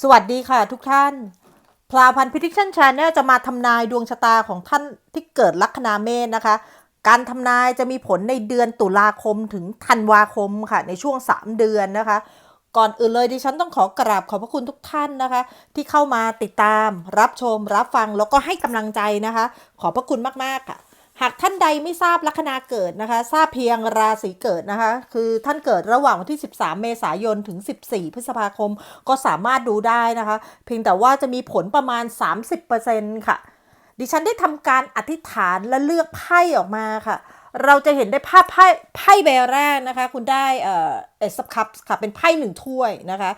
สวัสดีค่ะทุกท่านพลาวพันพิทิชันชาแนลจะมาทำนายดวงชะตาของท่านที่เกิดลัคนาเมษนะคะ การทำนายจะมีผลในเดือนตุลาคมถึงธันวาคมค่ะ ในช่วง 3 เดือนนะคะ ก่อนอื่นเลยดิฉันต้องขอกราบขอบพระคุณทุกท่านนะคะ ที่เข้ามาติดตามรับชมรับฟังแล้วก็ให้กำลังใจนะคะ ขอบพระคุณมากๆค่ะ หากท่านใดไม่ทราบลัคนาเกิดนะคะ ทราบเพียงราศีเกิดนะคะ คือท่านเกิดระหว่างวันที่ 13 เมษายนถึง 14 พฤษภาคม ก็สามารถดูได้นะคะ เพียงแต่ว่าจะมีผลประมาณ 30%ค่ะ ดิฉันได้ทำการอธิษฐานและเลือกไพ่ออกมาค่ะ เราจะเห็นได้ภาพไพ่ไพ่ใบแรกนะคะ คุณได้เอ่อเอสคัพค่ะเป็นไพ่หนึ่งถ้วยนะคะ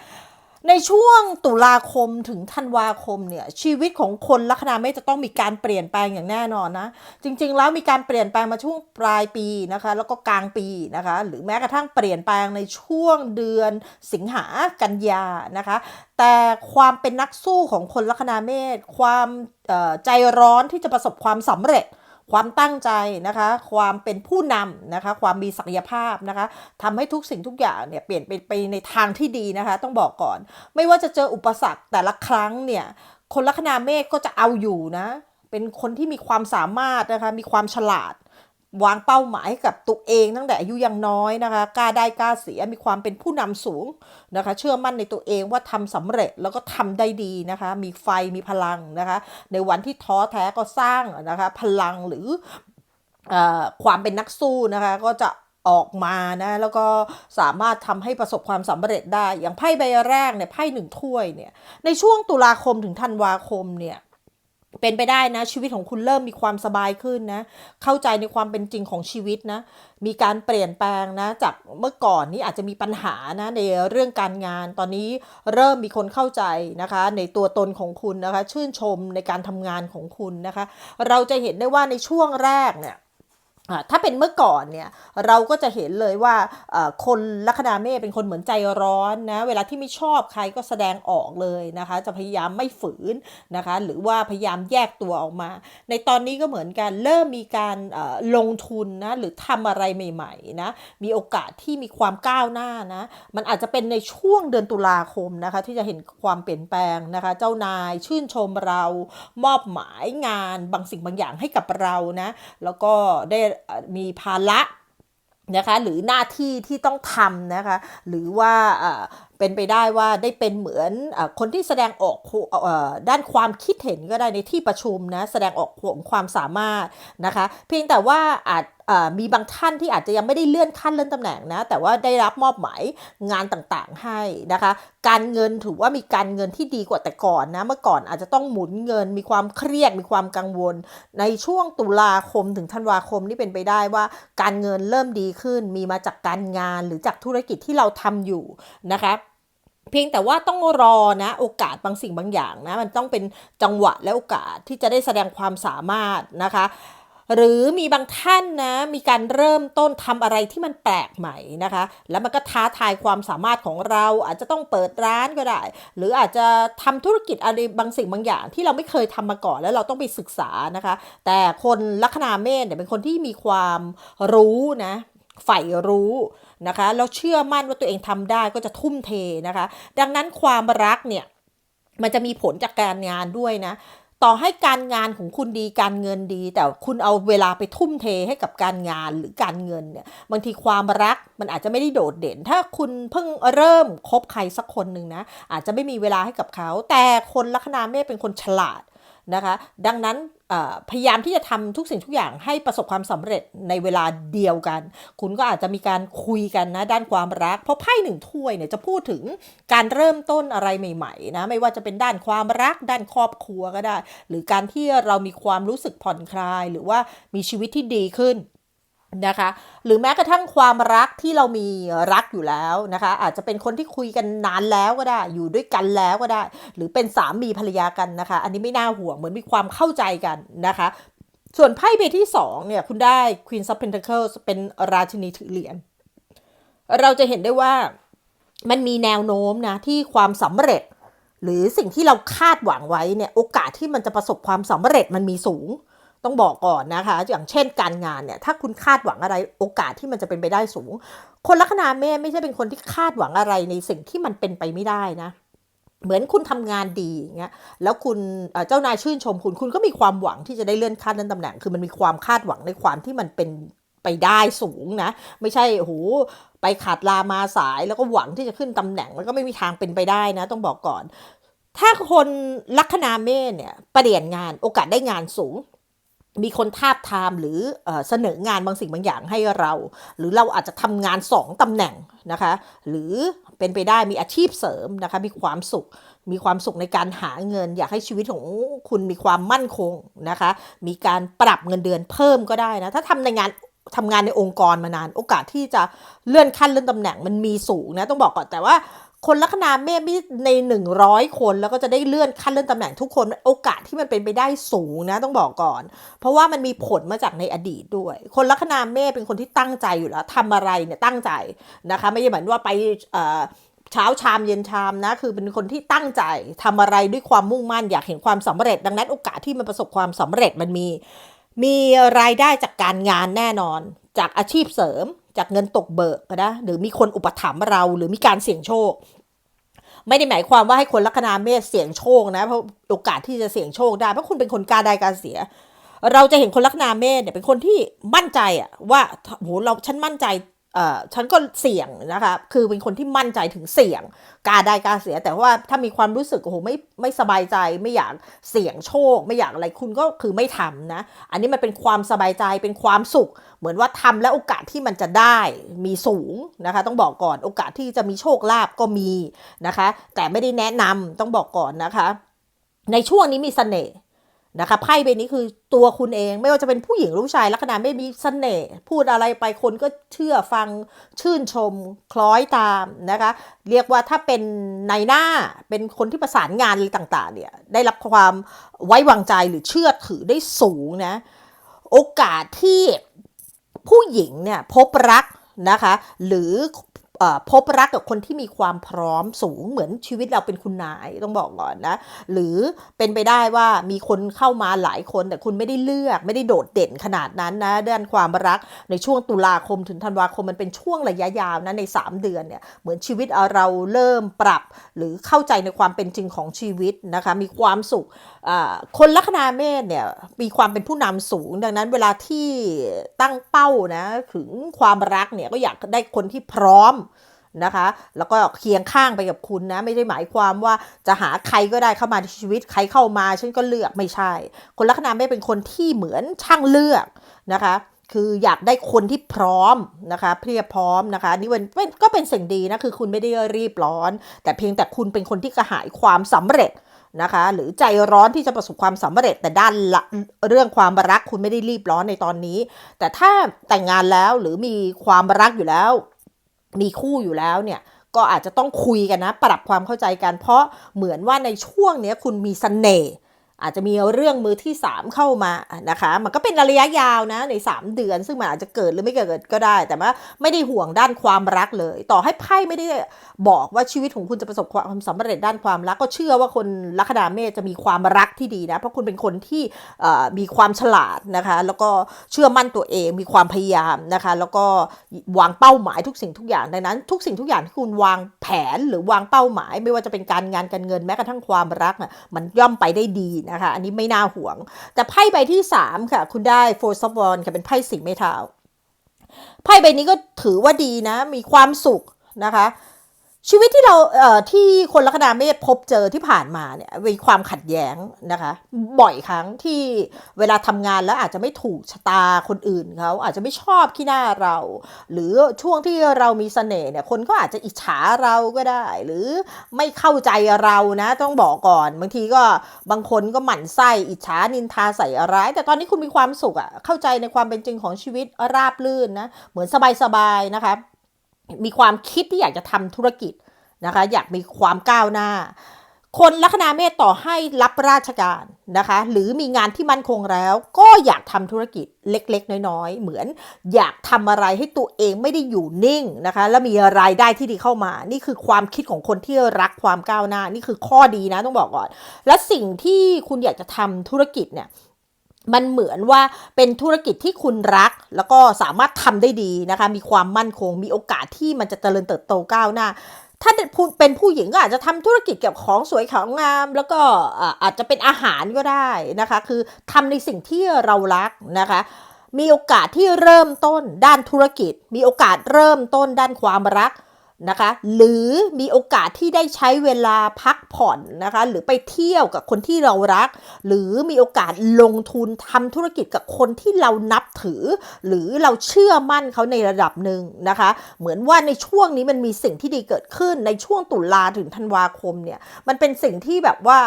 ในช่วงตุลาคมถึงธันวาคมเนี่ยชีวิตของคนลัคนาเมษจะต้องมีการเปลี่ยนแปลงอย่างแน่นอนนะ จริง ๆ แล้วมีการเปลี่ยนแปลงมาช่วงปลายปีนะคะ แล้วก็กลางปีนะคะ หรือแม้กระทั่งเปลี่ยนแปลงในช่วงเดือนสิงหากันยานะคะ แต่ความเป็นนักสู้ของคนลัคนาเมษความใจร้อนที่จะประสบความสำเร็จ ความตั้งใจนะคะ ความเป็นผู้นำนะคะ ความมีศักยภาพนะคะทำให้ทุกสิ่งทุกอย่างเนี่ยเปลี่ยนไปไปในทางที่ดีนะคะ ต้องบอกก่อน ไม่ว่าจะเจออุปสรรคแต่ละครั้งเนี่ย คนลัคนาเมษก็จะเอาอยู่นะ เป็นคนที่มีความสามารถนะคะ มีความฉลาด วางเป้าหมายกับตัวเองตั้งแต่อายุยังน้อยนะคะ กล้าได้กล้าเสีย มีความเป็นผู้นำสูงนะคะ เชื่อมั่นในตัวเองว่าทำสำเร็จแล้วก็ทำได้ดีนะคะ มีไฟ มีพลังนะคะ ในวันที่ท้อแท้ก็สร้างนะคะ พลังหรือเออความเป็นนักสู้นะคะ ก็จะออกมานะแล้วก็สามารถทำให้ประสบความสำเร็จได้ อย่างไพ่ใบแรกเนี่ยไพ่หนึ่งถ้วยเนี่ย ในช่วงตุลาคมถึงธันวาคมเนี่ย เป็นไปได้นะ ชีวิตของคุณเริ่มมีความสบายขึ้นนะ เข้าใจในความเป็นจริงของชีวิตนะ มีการเปลี่ยนแปลงนะ จากเมื่อก่อนนี้อาจจะมีปัญหานะในเรื่องการงาน ตอนนี้เริ่มมีคนเข้าใจนะคะ ในตัวตนของคุณนะคะ ชื่นชมในการทำงานของคุณนะคะ เราจะเห็นได้ว่าในช่วงแรกเนี่ย ถ้าเป็นเมื่อก่อนเนี่ยเราก็จะเห็นเลยว่าคนลัคนาเมษเป็นคนเหมือนใจร้อนนะเวลาที่ไม่ชอบใครก็แสดงออกเลยนะคะ จะพยายามไม่ฝืนนะคะ หรือว่าพยายามแยกตัวออกมา ในตอนนี้ก็เหมือนกันเริ่มมีการลงทุนนะหรือทำอะไรใหม่ๆนะมีโอกาสที่มีความก้าวหน้านะมันอาจจะเป็นในช่วงเดือนตุลาคมนะคะที่จะเห็นความเปลี่ยนแปลงนะคะ เจ้านายชื่นชมเรามอบหมายงานบางสิ่งบางอย่างให้กับเรานะแล้วก็ได้มีภาระนะคะหรือหน้าที่ที่ต้องทำนะคะหรือว่าเป็นไปได้ว่าได้เป็นเหมือนอคนที่แสดงออกออด้านความคิดเห็นก็ได้ในที่ประชุมนะแสดงออกของความสามารถนะคะเพียงแต่ว่าอาจ มีบางท่านที่อาจจะยังไม่ได้เลื่อนขั้นเลื่อนตำแหน่งนะ แต่ว่าได้รับมอบหมายงานต่างๆให้นะคะ การเงินถือว่ามีการเงินที่ดีกว่าแต่ก่อนนะ เมื่อก่อนอาจจะต้องหมุนเงิน มีความเครียด มีความกังวล ในช่วงตุลาคมถึงธันวาคมนี่เป็นไปได้ว่า การเงินเริ่มดีขึ้น มีมาจากการงานหรือจากธุรกิจที่เราทำอยู่นะคะเพียงแต่ว่าต้องรอนะโอกาสบางสิ่งบางอย่างนะมันต้องเป็นจังหวะและโอกาสที่จะได้แสดงความสามารถนะคะ หรือมีบางท่านนะมีการเริ่มต้นทำอะไรที่มันแปลกใหม่นะคะ แล้วมันก็ท้าทายความสามารถของเรา อาจจะต้องเปิดร้านก็ได้ หรืออาจจะทำธุรกิจอะไรบางสิ่งบางอย่าง ที่เราไม่เคยทำมาก่อนแล้วเราต้องไปศึกษานะคะ แต่คนลัคนาเมษเนี่ยเป็นคนที่มีความรู้นะใฝ่รู้นะคะแล้วเชื่อมั่นว่าตัวเองทำได้ก็จะทุ่มเทนะคะ ดังนั้นความรักเนี่ยมันจะมีผลจากการงานด้วยนะ ต่อให้การงานของคุณดีการเงินดี แต่คุณเอาเวลาไปทุ่มเทให้กับการงานหรือการเงินเนี่ยบางทีความรักมันอาจจะไม่ได้โดดเด่น ถ้าคุณเพิ่งเริ่มคบใครสักคนหนึ่งนะอาจจะไม่มีเวลาให้กับเขา แต่คนลัคนาเมษเป็นคนฉลาดนะคะ ดังนั้น พยายามที่จะทำทุกสิ่งทุกอย่างให้ประสบความสำเร็จในเวลาเดียวกัน คุณก็อาจจะมีการคุยกันนะด้านความรัก เพราะไพ่หนึ่งถ้วยเนี่ยจะพูดถึงการเริ่มต้นอะไรใหม่ๆนะไม่ว่าจะเป็นด้านความรัก ด้านครอบครัวก็ได้ หรือการที่เรามีความรู้สึกผ่อนคลาย หรือว่ามีชีวิตที่ดีขึ้น นะคะ หรือแม้กระทั่งความรักที่เรามีรักอยู่แล้วนะคะ อาจจะเป็นคนที่คุยกันนานแล้วก็ได้ อยู่ด้วยกันแล้วก็ได้ หรือเป็นสามีภรรยากันนะคะ อันนี้ไม่น่าห่วงเหมือนมีความเข้าใจกันนะคะ ส่วนไพ่ใบที่สองเนี่ยคุณได้ Queen of Pentacles เป็นราชินีถือเหรียญเราจะเห็นได้ว่ามันมีแนวโน้มนะที่ความสำเร็จ หรือสิ่งที่เราคาดหวังไว้เนี่ยโอกาสที่มันจะประสบความสำเร็จมันมีสูง ต้องบอกก่อนนะคะ อย่างเช่นการงานเนี่ย ถ้าคุณคาดหวังอะไรโอกาสที่มันจะเป็นไปได้สูง คนลัคนาเมษไม่ใช่เป็นคนที่คาดหวังอะไรในสิ่งที่มันเป็นไปไม่ได้นะเหมือนคุณทำงานดีอย่างเงี้ย แล้วคุณเจ้านายชื่นชมคุณ คุณก็มีความหวังที่จะได้เลื่อนขั้นเลื่อนตำแหน่ง คือมันมีความคาดหวังในความที่มันเป็นไปได้สูงนะ ไม่ใช่โหไปขาดลามาสาย แล้วก็หวังที่จะขึ้นตำแหน่ง มันก็ไม่มีทางเป็นไปได้นะ ต้องบอกก่อน ถ้าคนลัคนาเมษเนี่ยเปลี่ยนงานโอกาสได้งานสูง มีคนทาบทามหรือเสนองานบางสิ่งบางอย่างให้เรา หรือเราอาจจะทำงานสองตำแหน่งนะคะ หรือเป็นไปได้มีอาชีพเสริมนะคะ มีความสุข มีความสุขในการหาเงิน อยากให้ชีวิตของคุณมีความมั่นคงนะคะ มีการปรับเงินเดือนเพิ่มก็ได้นะ ถ้าทำในงานทำงานในองค์กรมานาน โอกาสที่จะเลื่อนขั้นเลื่อนตำแหน่งมันมีสูงนะ ต้องบอกก่อนแต่ว่า คนลัคนาเมษไม่ใน 100 คนแล้วก็จะได้เลื่อนขั้นเลื่อนตำแหน่งทุกคนโอกาสที่มันเป็นไปได้สูงนะต้องบอกก่อน เพราะว่ามันมีผลมาจากในอดีตด้วย คนลัคนาเมษเป็นคนที่ตั้งใจอยู่แล้วทำอะไรเนี่ยตั้งใจนะคะ ไม่ใช่เหมือนว่าไปเช้าชามเย็นชามนะคือเป็นคนที่ตั้งใจทำอะไรด้วยความมุ่งมั่นอยากเห็นความสำเร็จ ดังนั้นโอกาสที่มันประสบความสำเร็จมันมี มีรายได้จากการงานแน่นอน จากอาชีพเสริม จากเงินตกเบิกนะหรือมีคนอุปถัมภ์เราหรือมีการเสี่ยงโชค ไม่ได้หมายความว่าให้คนลัคนาเมษเสี่ยงโชคนะเพราะโอกาสที่จะเสี่ยงโชคได้เพราะคุณเป็นคนกล้าได้กล้าเสีย เราจะเห็นคนลัคนาเมษเนี่ยเป็นคนที่มั่นใจอะว่าโหเราฉันมั่นใจ ฉันก็เสี่ยงนะคะ คือเป็นคนที่มั่นใจถึงเสี่ยงกล้าได้กล้าเสีย แต่ว่าถ้ามีความรู้สึกโอ้โหไม่ไม่สบายใจ ไม่อยากเสี่ยงโชค ไม่อยากอะไรคุณก็คือไม่ทำนะ อันนี้มันเป็นความสบายใจเป็นความสุข เหมือนว่าทำแล้วโอกาสที่มันจะได้มีสูงนะคะ ต้องบอกก่อนโอกาสที่จะมีโชคลาภก็มีนะคะ แต่ไม่ได้แนะนำต้องบอกก่อนนะคะ ในช่วงนี้มีเสน่ห์ นะคะไพ่ใบนี้คือตัวคุณเองไม่ว่าจะเป็นผู้หญิงหรือผู้ชายลัคนาไม่มีเสน่ห์พูดอะไรไปคนก็เชื่อฟังชื่นชม คล้อยตามนะคะ เรียกว่าถ้าเป็นในหน้าเป็นคนที่ประสานงานอะไรต่าง ๆ เนี่ยได้รับความไว้วางใจหรือเชื่อถือได้สูงนะ โอกาสที่ผู้หญิงเนี่ยพบรักนะคะ หรือ พบรักกับคนที่มีความพร้อมสูงเหมือนชีวิตเราเป็นคุณนายต้องบอกก่อนนะ หรือเป็นไปได้ว่ามีคนเข้ามาหลายคนแต่คุณไม่ได้เลือก ไม่ได้โดดเด่นขนาดนั้นนะด้านความรักในช่วงตุลาคมถึงธันวาคมมันเป็นช่วงระยะยาวนะใน 3 เดือนเนี่ยเหมือนชีวิตเราเริ่มปรับ หรือเข้าใจในความเป็นจริงของชีวิตนะคะมีความสุขคนลัคนาเมษเนี่ยมีความเป็นผู้นำสูง ดังนั้นเวลาที่ตั้งเป้านะถึงความรักเนี่ยก็อยากได้คนที่พร้อม นะคะ แล้วก็เคียงข้างไปกับคุณนะ ไม่ได้หมายความว่าจะหาใครก็ได้เข้ามาในชีวิต ใครเข้ามาฉันก็เลือกไม่ใช่ คนลัคนาไม่เป็นคนที่เหมือนช่างเลือกนะคะคืออยากได้คนที่พร้อมนะคะเพียบพร้อมนะคะ นี่เป็นก็เป็นสิ่งดีนะคือคุณไม่ได้รีบร้อน แต่เพียงแต่คุณเป็นคนที่กระหายความสำเร็จนะคะ หรือใจร้อนที่จะประสบความสำเร็จ แต่ด้านละเรื่องความรักคุณไม่ได้รีบร้อนในตอนนี้ แต่ถ้าแต่งงานแล้วหรือมีความรักอยู่แล้ว มีคู่อยู่แล้วเนี่ยก็อาจจะต้องคุยกันนะ ปรับความเข้าใจกัน เพราะเหมือนว่าในช่วงนี้คุณมีเสน่ห์ อาจจะมีเรื่องมือที่ 3 เข้ามานะคะ มันก็เป็นระยะยาวนะใน 3 เดือน ซึ่งมันอาจจะเกิดหรือไม่เกิดก็ได้ แต่ว่าไม่ได้ห่วงด้านความรักเลย ต่อให้ไพ่ไม่ได้บอกว่าชีวิตของคุณจะประสบความสำเร็จด้านความรัก ก็เชื่อว่าคนลัคนาเมษจะมีความรักที่ดีนะ เพราะคุณเป็นคนที่มีความฉลาดนะคะ แล้วก็เชื่อมั่นตัวเองมีความพยายามนะคะ แล้วก็วางเป้าหมายทุกสิ่งทุกอย่างดังนั้น ทุกสิ่งทุกอย่างที่คุณวางแผนหรือวางเป้าหมาย ไม่ว่าจะเป็นการงานการเงินแม้กระทั่งความรักน่ะมันย่อมไปได้ดีนะคะ อันนี้ไม่น่าห่วง แต่ไพ่ใบที่ 3 ค่ะ คุณได้โฟร์ซับวอนค่ะเป็นไพ่สีไม้เท้าไพ่ใบนี้ก็ถือว่าดีนะ มีความสุขนะคะ ชีวิตที่เราเอ่อที่คนลัคนาเมษพบเจอที่ผ่านมาเนี่ยมีความขัดแย้งนะคะ บ่อยครั้งที่เวลาทำงานแล้วอาจจะไม่ถูกชะตาคนอื่นเขาอาจจะไม่ชอบขี้หน้าเรา หรือช่วงที่เรามีเสน่ห์เนี่ยคนก็อาจจะอิจฉาเราก็ได้ หรือไม่เข้าใจเรานะ ต้องบอกก่อน บางทีก็บางคนก็หมั่นไส้อิจฉานินทาใส่ร้าย แต่ตอนนี้คุณมีความสุขอะเข้าใจในความเป็นจริงของชีวิตราบลื่นนะเหมือนสบายๆนะคะ มีความคิดที่อยากจะทำธุรกิจนะคะ อยากมีความก้าวหน้า คนลัคนาเมษต่อให้รับราชการนะคะ หรือมีงานที่มั่นคงแล้ว ก็อยากทำธุรกิจเล็กๆ น้อยๆ เหมือนอยากทำอะไรให้ตัวเองไม่ได้อยู่นิ่งนะคะ แล้วมีรายได้ที่ดีเข้ามา นี่คือความคิดของคนที่รักความก้าวหน้า นี่คือข้อดีนะต้องบอกก่อน และสิ่งที่คุณอยากจะทำธุรกิจเนี่ย มันเหมือนว่าเป็นธุรกิจที่คุณรัก แล้วก็สามารถทำได้ดีนะคะ มีความมั่นคง มีโอกาสที่มันจะเจริญเติบโตก้าวหน้า ถ้าเป็นผู้หญิงก็อาจจะทำธุรกิจเกี่ยวกับของสวยของงาม แล้วก็อาอาจจะเป็นอาหารก็ได้นะคะ คือทำในสิ่งที่เรารักนะคะมีโอกาสที่เริ่มต้นด้านธุรกิจ มีโอกาสเริ่มต้นด้านความรัก นะคะ หรือมีโอกาสที่ได้ใช้เวลาพักผ่อนนะคะ หรือไปเที่ยวกับคนที่เรารัก หรือมีโอกาสลงทุนทำธุรกิจกับคนที่เรานับถือ หรือเราเชื่อมั่นเขาในระดับหนึ่งนะคะ เหมือนว่าในช่วงนี้มันมีสิ่งที่ดีเกิดขึ้นในช่วงตุลาถึงธันวาคมเนี่ยมันเป็นสิ่งที่แบบว่า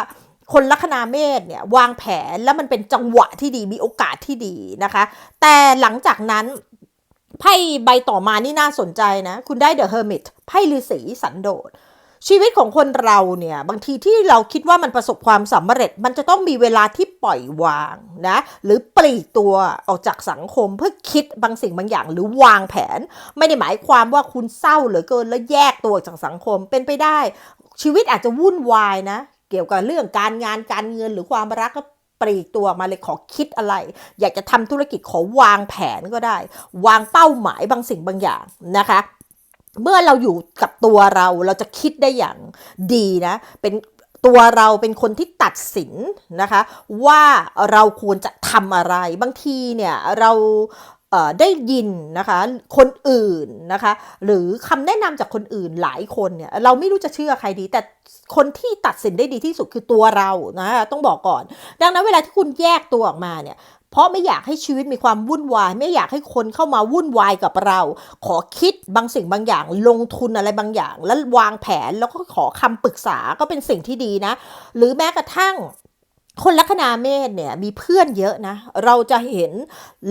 คนลัคนาเมษเนี่ยวางแผนแล้วมันเป็นจังหวะที่ดีมีโอกาสที่ดีนะคะ แต่หลังจากนั้น ไพ่ใบต่อมานี่น่าสนใจนะ คุณได้เดอะเฮอร์มิตไพ่ฤาษีสันโดษชีวิตของคนเราเนี่ยบางทีที่เราคิดว่ามันประสบความสำเร็จ มันจะต้องมีเวลาที่ปล่อยวางนะหรือปลีกตัวออกจากสังคมเพื่อคิดบางสิ่งบางอย่าง หรือวางแผน ไม่ได้หมายความว่าคุณเศร้าเหลือเกินแล้วแยกตัวจากสังคมเป็นไปได้ ชีวิตอาจจะวุ่นวายนะ เกี่ยวกับเรื่องการงานการเงินหรือความรักก็ ปรีกตัวออกมาเลยขอคิดอะไร อยากจะทำธุรกิจขอวางแผนก็ได้ วางเป้าหมายบางสิ่งบางอย่างนะคะเมื่อเราอยู่กับตัวเราเราจะคิดได้อย่างดีนะ เป็นตัวเราเป็นคนที่ตัดสินนะคะ ว่าเราควรจะทำอะไร บางทีเนี่ยเรา ได้ยินนะคะคนอื่นนะคะ หรือคำแนะนำจากคนอื่นหลายคนเนี่ยเราไม่รู้จะเชื่อใครดี แต่คนที่ตัดสินได้ดีที่สุดคือตัวเรานะต้องบอกก่อน ดังนั้นเวลาที่คุณแยกตัวออกมาเนี่ยเพราะไม่อยากให้ชีวิตมีความวุ่นวาย ไม่อยากให้คนเข้ามาวุ่นวายกับเรา ขอคิดบางสิ่งบางอย่าง ลงทุนอะไรบางอย่าง แล้ววางแผนแล้วก็ขอคำปรึกษาก็เป็นสิ่งที่ดีนะ หรือแม้กระทั่ง คนลัคนาเมษเนี่ยมีเพื่อนเยอะนะ เราจะเห็น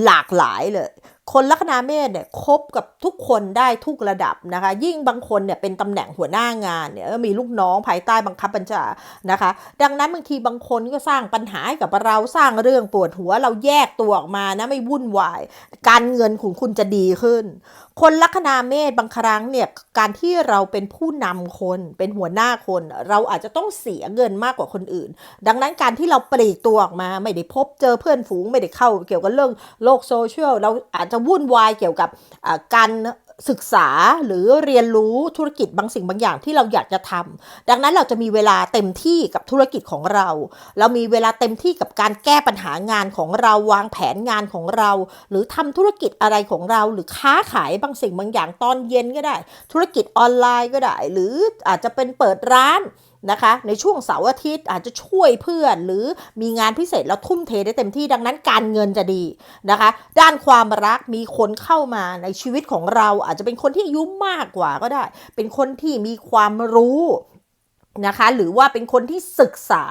หลากหลายเลย คนลัคนาเมษเนี่ยคบกับทุกคนได้ทุกระดับนะคะ ยิ่งบางคนเนี่ยเป็นตำแหน่งหัวหน้างานเนี่ยมีลูกน้องภายใต้บังคับบัญชานะคะ ดังนั้นบางทีบางคนก็สร้างปัญหาให้กับเราสร้างเรื่องปวดหัวเราแยกตัวออกมานะไม่วุ่นวาย การเงินของคุณจะดีขึ้นคนลัคนาเมษบางครั้งเนี่ยการที่เราเป็นผู้นำคนเป็นหัวหน้าคน เราอาจจะต้องเสียเงินมากกว่าคนอื่น ดังนั้นการที่เราปลีกตัวออกมาไม่ได้พบเจอเพื่อนฝูงไม่ได้เข้า เกี่ยวกับเรื่องโลกโซเชียลเราอาจจะวุ่นวายเกี่ยวกับการ ศึกษาหรือเรียนรู้ธุรกิจบางสิ่งบางอย่างที่เราอยากจะทำดังนั้นเราจะมีเวลาเต็มที่กับธุรกิจของเรา เรามีเวลาเต็มที่กับการแก้ปัญหางานของเราวางแผนงานของเรา หรือทำธุรกิจอะไรของเรา หรือค้าขายบางสิ่งบางอย่างตอนเย็นก็ได้ ธุรกิจออนไลน์ก็ได้ หรืออาจจะเป็นเปิดร้าน นะคะ ในช่วงเสาร์อาทิตย์อาจจะช่วยเพื่อน หรือมีงานพิเศษแล้วทุ่มเทได้เต็มที่ดังนั้นการเงินจะดีนะคะ ด้านความรักมีคนเข้ามาในชีวิตของเราอาจจะเป็นคนที่อายุมากกว่าก็ได้ เป็นคนที่มีความรู้ นะคะหรือว่าเป็นคนที่ศึกษา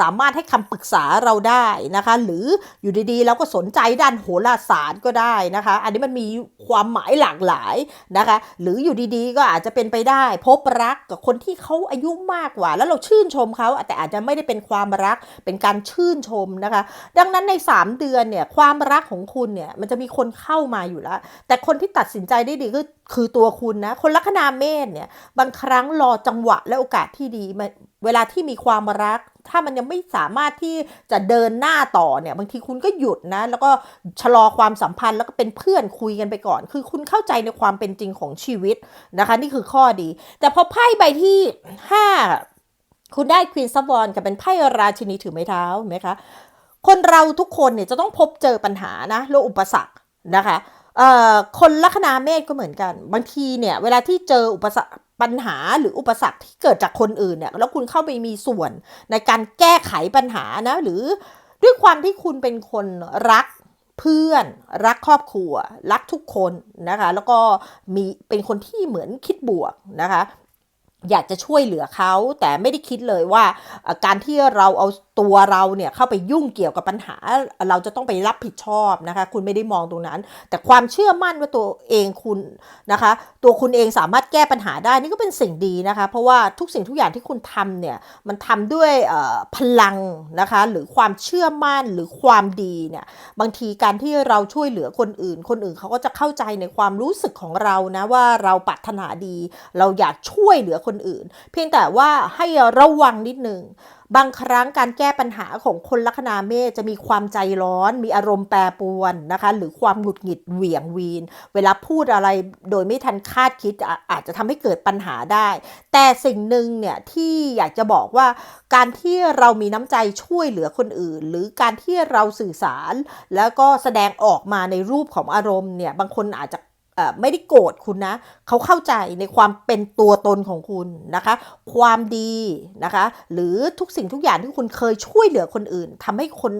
สามารถให้คำปรึกษาเราได้นะคะหรืออยู่ดีๆเราก็สนใจด้านโหราศาสตร์ก็ได้นะคะอันนี้มันมีความหมายหลากหลายนะคะหรืออยู่ดีๆก็อาจจะเป็นไปได้ พบรักกับคนที่เขาอายุมากกว่า แล้วเราชื่นชมเขาแต่อาจจะไม่ได้เป็นความรักเป็นการชื่นชมนะคะดังนั้นใน 3 เดือนเนี่ยความรักของคุณเนี่ยมันจะมีคนเข้ามาอยู่แล้ว แต่คนที่ตัดสินใจได้ดีก็ คือตัวคุณนะ คนลัคนาเมษเนี่ย บางครั้งรอจังหวะและโอกาสที่ดีมาเวลาที่มีความรัก ถ้ามันยังไม่สามารถที่จะเดินหน้าต่อเนี่ย บางทีคุณก็หยุดนะ แล้วก็ชะลอความสัมพันธ์แล้วก็เป็นเพื่อนคุยกันไปก่อน คือคุณเข้าใจในความเป็นจริงของชีวิตนะคะ นี่คือข้อดี แต่พอไพ่ใบที่ 5 คุณได้ควีนซับวอนกับเป็นไพ่ราชินีถือไม้เท้าเห็นไหมคะคนเราทุกคนเนี่ยจะต้องพบเจอปัญหานะและอุปสรรคนะคะ คนลัคนาเมษก็เหมือนกัน บางทีเนี่ย เวลาที่เจออุปสรรคปัญหาหรืออุปสรรคที่เกิดจากคนอื่นเนี่ยแล้วคุณเข้าไปมีส่วนในการแก้ไขปัญหานะ หรือด้วยความที่คุณเป็นคนรักเพื่อน รักครอบครัว รักทุกคนนะคะ แล้วก็มีเป็นคนที่เหมือนคิดบวกนะคะ อยากจะช่วยเหลือเขาแต่ไม่ได้คิดเลยว่าการที่เราเอา ตัวเราเนี่ยเข้าไปยุ่งเกี่ยวกับปัญหา เราจะต้องไปรับผิดชอบนะคะ คุณไม่ได้มองตรงนั้น แต่ความเชื่อมั่นว่าตัวเองคุณนะคะ ตัวคุณเองสามารถแก้ปัญหาได้นี่ก็เป็นสิ่งดีนะคะ เพราะว่าทุกสิ่งทุกอย่างที่คุณทำเนี่ยมันทำด้วยพลังนะคะ หรือความเชื่อมั่นหรือความดีเนี่ยบางทีการที่เราช่วยเหลือคนอื่น คนอื่นเขาก็จะเข้าใจในความรู้สึกของเรานะว่าเราปรารถนาดี เราอยากช่วยเหลือคนอื่น เพียงแต่ว่าให้ระวังนิดนึง บางครั้งการแก้ปัญหาของคนลัคนาเมษจะมีความใจร้อน มีอารมณ์แปรปรวนนะคะ หรือความหงุดหงิดเหวี่ยงวีน เวลาพูดอะไรโดยไม่ทันคาดคิดออาจจะทำให้เกิดปัญหาได้ แต่สิ่งหนึ่งเนี่ยที่อยากจะบอกว่า การที่เรามีน้ำใจช่วยเหลือคนอื่น หรือการที่เราสื่อสาร แล้วก็แสดงออกมาในรูปของอารมณ์เนี่ยบางคนอาจจะ ไม่ได้โกรธคุณนะ เขาเข้าใจในความเป็นตัวตนของคุณนะคะ ความดีนะคะ หรือทุกสิ่งทุกอย่างที่คุณเคยช่วยเหลือคนอื่นทำให้คน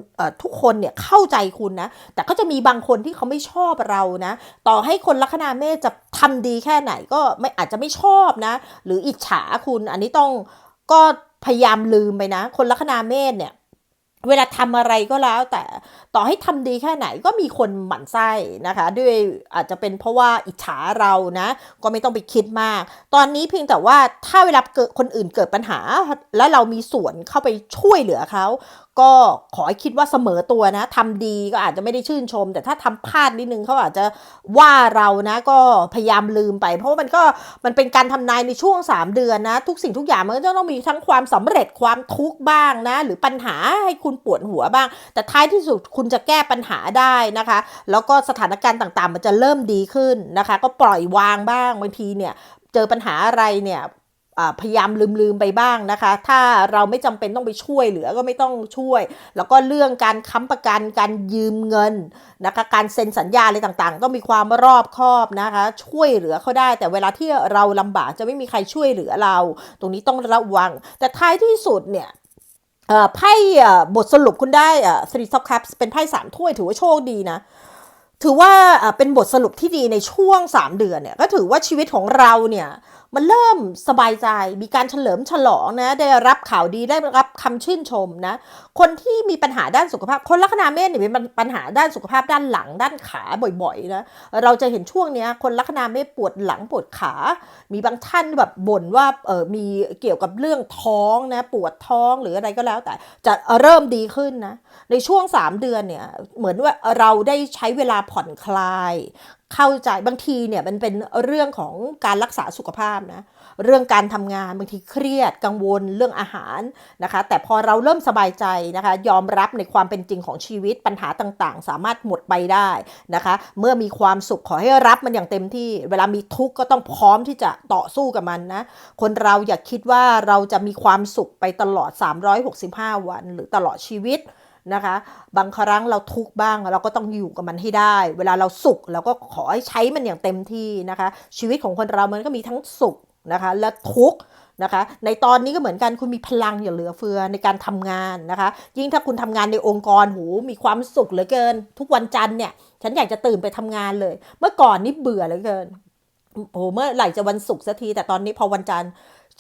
ทุกคนเนี่ยเข้าใจคุณนะ แต่ก็จะมีบางคนที่เขาไม่ชอบเรานะ ต่อให้คนลัคนาเมษจะทำดีแค่ไหนก็ไม่อาจจะไม่ชอบนะ หรืออิจฉาคุณ อันนี้ต้องก็พยายามลืมไปนะ คนลัคนาเมษเนี่ยเวลาทำอะไรก็แล้วแต่ต่อให้ทำดีแค่ไหนก็มีคนหมั่นไส้นะคะ ด้วยอาจจะเป็นเพราะว่าอิจฉาเรานะ ก็ไม่ต้องไปคิดมาก ตอนนี้เพียงแต่ว่าถ้าเวลาเกิดคนอื่นเกิดปัญหา แล้วเรามีส่วนเข้าไปช่วยเหลือเขาก็ขอให้คิดว่าเสมอตัวนะทำดีก็อาจจะไม่ได้ชื่นชม แต่ถ้าทำพลาดนิดนึงเขาอาจจะว่าเรานะ ก็พยายามลืมไป เพราะมันก็มันเป็นการทำนายในช่วง 3 เดือนนะ ทุกสิ่งทุกอย่างมันก็จะต้องมีทั้งความสำเร็จความทุกข์บ้างนะ หรือปัญหาให้คุณปวดหัวบ้าง แต่ท้ายที่สุดคุณุณจะแก้ปัญหาได้นะคะ แล้วก็สถานการณ์ต่างๆ มันจะเริ่มดีขึ้นนะคะ ก็ปล่อยวางบ้างบางทีเนี่ยเจอปัญหาอะไรเนี่ยพยายามลืมๆไปบ้างนะคะ ถ้าเราไม่จำเป็นต้องไปช่วยเหลือก็ไม่ต้องช่วย แล้วก็เรื่องการค้ำประกันการยืมเงินนะคะ การเซ็นสัญญาอะไรต่างๆ ต้องมีความรอบคอบนะคะ ช่วยเหลือเขาได้ แต่เวลาที่เราลำบากจะไม่มีใครช่วยเหลือเรา ตรงนี้ต้องระวัง แต่ท้ายที่สุดเนี่ย ไพ่อ่อบทสรุปคุณได้อ่อ three top cups เป็นไพ่สามถ้วยถือว่าโชคดีนะ ถือว่าอ่อเป็นบทสรุปที่ดีในช่วง 3 เดือนเนี่ย ก็ถือว่าชีวิตของเราเนี่ย มันเริ่มสบายใจ มีการเฉลิมฉลองนะ ได้รับข่าวดีได้รับคำชื่นชมนะ คนที่มีปัญหาด้านสุขภาพ คนลัคนาเมษเนี่ยมีปัญหาด้านสุขภาพด้านหลัง ด้านขาบ่อยๆนะ เราจะเห็นช่วงเนี้ยคนลัคนาเมษปวดหลังปวดขา มีบางท่านแบบบ่นว่าเออมีเกี่ยวกับเรื่องท้องนะ ปวดท้องหรืออะไรก็แล้ว แต่จะเริ่มดีขึ้นนะ ในช่วง 3 เดือนเนี่ย เหมือนว่าเราได้ใช้เวลาผ่อนคลาย เข้าใจบางทีเนี่ยมันเป็นเรื่องของการรักษาสุขภาพนะเรื่องการทำงานบางทีเครียดกังวลเรื่องอาหารนะคะ แต่พอเราเริ่มสบายใจนะคะ ยอมรับในความเป็นจริงของชีวิตปัญหาต่างๆ สามารถหมดไปได้นะคะ เมื่อมีความสุขขอให้รับมันอย่างเต็มที่ เวลามีทุกข์ก็ต้องพร้อมที่จะต่อสู้กับมันนะคนเราอย่าคิดว่าเราจะมีความสุขไปตลอด 365 วันหรือตลอดชีวิต นะคะ บางครั้งเราทุกข์บ้างเราก็ต้องอยู่กับมันให้ได้ เวลาเราสุขเราก็ขอให้ใช้มันอย่างเต็มที่นะคะ ชีวิตของคนเรามันก็มีทั้งสุขนะคะ และทุกข์นะคะ ในตอนนี้ก็เหมือนกันคุณมีพลังอย่างเหลือเฟือในการทำงานนะคะ ยิ่งถ้าคุณทำงานในองค์กรหูมีความสุขเหลือเกิน ทุกวันจันทร์เนี่ยฉันอยากจะตื่นไปทำงานเลย เมื่อก่อนนี่เบื่อเหลือเกินโอ้โหเมื่อไหร่จะวันศุกร์สักทีแต่ตอนนี้พอวันจันทร์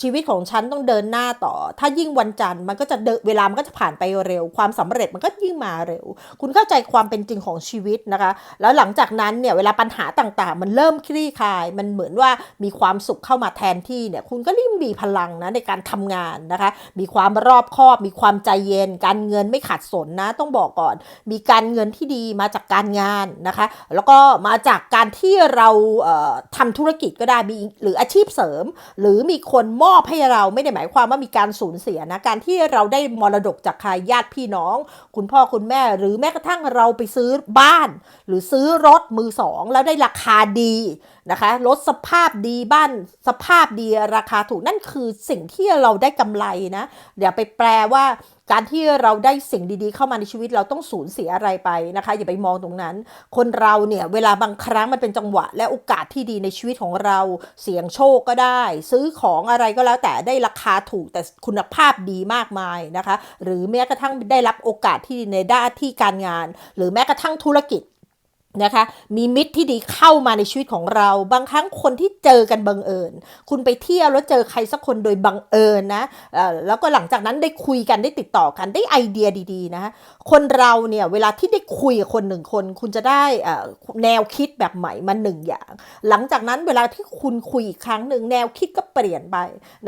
ชีวิตของฉันต้องเดินหน้าต่อ ถ้ายิ่งวันจันทร์มันก็จะเดเวลามันก็จะผ่านไปเร็ว ความสำเร็จมันก็ยิ่งมาเร็ว คุณเข้าใจความเป็นจริงของชีวิตนะคะ แล้วหลังจากนั้นเนี่ยเวลาปัญหาต่างๆ มันเริ่มคลี่คลาย มันเหมือนว่ามีความสุขเข้ามาแทนที่เนี่ย คุณก็ริ่มมีพลังนะในการทำงานนะคะ มีความรอบคอบ มีความใจเย็น การเงินไม่ขาดสนนะ ต้องบอกก่อน มีการเงินที่ดีมาจากการงานนะคะ แล้วก็มาจากการที่เราเอ่อทำธุรกิจก็ได้มีหรืออาชีพเสริม หรือมีคนมอบให้เราไม่ได้หมายความว่ามีการสูญเสียนะการที่เราได้มรดกจากใครญาติพี่น้อง คุณพ่อคุณแม่ หรือแม้กระทั่งเราไปซื้อบ้าน หรือซื้อรถมือสองแล้วได้ราคาดีนะคะรถสภาพดีบ้านสภาพดีราคาถูกนั่นคือสิ่งที่เราได้กำไรนะอย่าไปแปลว่า การที่เราได้สิ่งดีๆ เข้ามาในชีวิตเราต้องสูญเสียอะไรไปนะคะ อย่าไปมองตรงนั้น คนเราเนี่ยเวลาบางครั้งมันเป็นจังหวะ และโอกาสที่ดีในชีวิตของเรา เสี่ยงโชคก็ได้ ซื้อของอะไรก็แล้วแต่ได้ราคาถูกแต่คุณภาพดีมากมายนะคะ หรือแม้กระทั่งได้รับโอกาสที่ดีในด้านที่การงาน หรือแม้กระทั่งธุรกิจ นะคะ มีมิตรที่ดีเข้ามาในชีวิตของเรา บางครั้งคนที่เจอกันบังเอิญ คุณไปเที่ยวแล้วเจอใครสักคนโดยบังเอิญนะแล้วก็หลังจากนั้นได้คุยกันได้ติดต่อกันได้ไอเดียดีๆนะคนเราเนี่ยเวลาที่ได้คุยกับคนหนึ่งคน คุณจะได้แนวคิดแบบใหม่มาหนึ่งอย่าง หลังจากนั้นเวลาที่คุณคุยอีกครั้งหนึ่งแนวคิดก็เปลี่ยนไป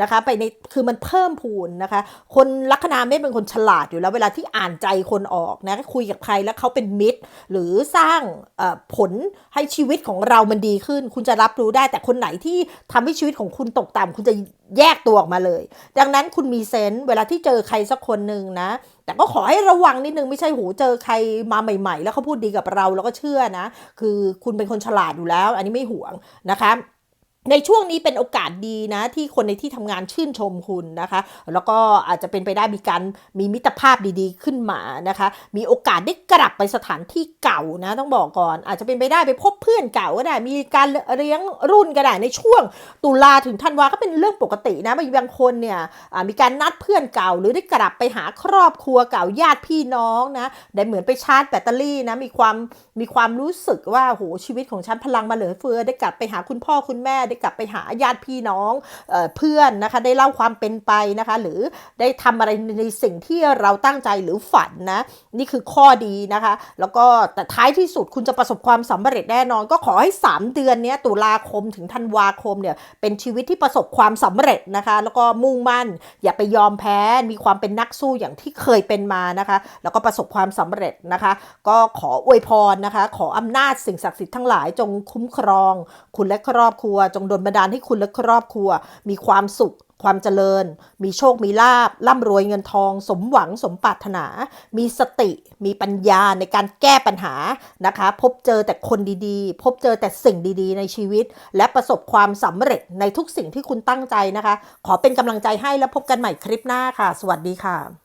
นะคะไปในคือมันเพิ่มพูนนะคะ คนลัคนาเมษเป็นคนฉลาดอยู่แล้ว เวลาที่อ่านใจคนออกนะคุยกับใครแล้วเขาเป็นมิตรหรือสร้างผลให้ชีวิตของเรามันดีขึ้น คุณจะรับรู้ได้แต่คนไหนที่ทำให้ชีวิตของคุณตกต่ำคุณจะแยกตัวออกมาเลย ดังนั้นคุณมีเซนส์เวลาที่เจอใครสักคนหนึ่งนะ แต่ก็ขอให้ระวังนิดนึงไม่ใช่หูเจอใครมาใหม่ ๆ แล้วเขาพูดดีกับเราเราก็เชื่อนะ คือคุณเป็นคนฉลาดอยู่แล้ว อันนี้ไม่ห่วงนะคะ ในช่วงนี้เป็นโอกาสดีนะ ที่คนในที่ทำงานชื่นชมคุณนะคะ แล้วก็อาจจะเป็นไปได้มีการมีมิตรภาพดีๆขึ้นมานะคะ มีโอกาสได้กลับไปสถานที่เก่านะ ต้องบอกก่อน อาจจะเป็นไปได้ไปพบเพื่อนเก่าก็ได้ มีการเลี้ยงรุ่นก็ได้ในช่วง ตุลาถึงธันวาก็เป็นเรื่องปกตินะบางคนเนี่ยมีการนัดเพื่อนเก่า หรือได้กลับไปหาครอบครัวเก่าญาติพี่น้องนะได้เหมือนไปชาร์จแบตเตอรี่นะมีความมีความรู้สึกว่าโหชีวิตของฉันพลังมาเหลือเฟือได้กลับไปหาคุณพ่อคุณแม่ได้กลับไปหาญาติพี่น้องเอเพื่อนนะคะ ได้เล่าความเป็นไปนะคะ หรือได้ทำอะไรในสิ่งที่เราตั้งใจหรือฝันนะ นี่คือข้อดีนะคะ แล้วก็แต่ท้ายที่สุดคุณจะประสบความสำเร็จแน่นอน ก็ขอให้ 3 เดือนนี้ตุลาคมถึงธันวาคมเนี่ยเป็นชีวิตที่ประสบความสำเร็จนะคะ แล้วก็มุ่งมั่น อย่าไปยอมแพ้มีความเป็นนักสู้อย่างที่เคยเป็นมานะคะ แล้วก็ประสบความสำเร็จนะคะ ก็ขออวยพรนะคะ ขออำนาจสิ่งศักดิ์สิทธิ์ทั้งหลายจงคุ้มครอง คุณและครอบครัวจงงดลบันดาลให้คุณและครอบครัว มีความสุข ความเจริญ มีโชคมีลาบร่ำรวยเงินทอง สมหวังสมปรารถนา มีสติ มีปัญญาในการแก้ปัญหานะคะ พบเจอแต่คนดีๆ พบเจอแต่สิ่งดีๆ ในชีวิต และประสบความสำเร็จในทุกสิ่งที่คุณตั้งใจนะคะ ขอเป็นกำลังใจให้แล้วพบกันใหม่คลิปหน้าค่ะ สวัสดีค่ะ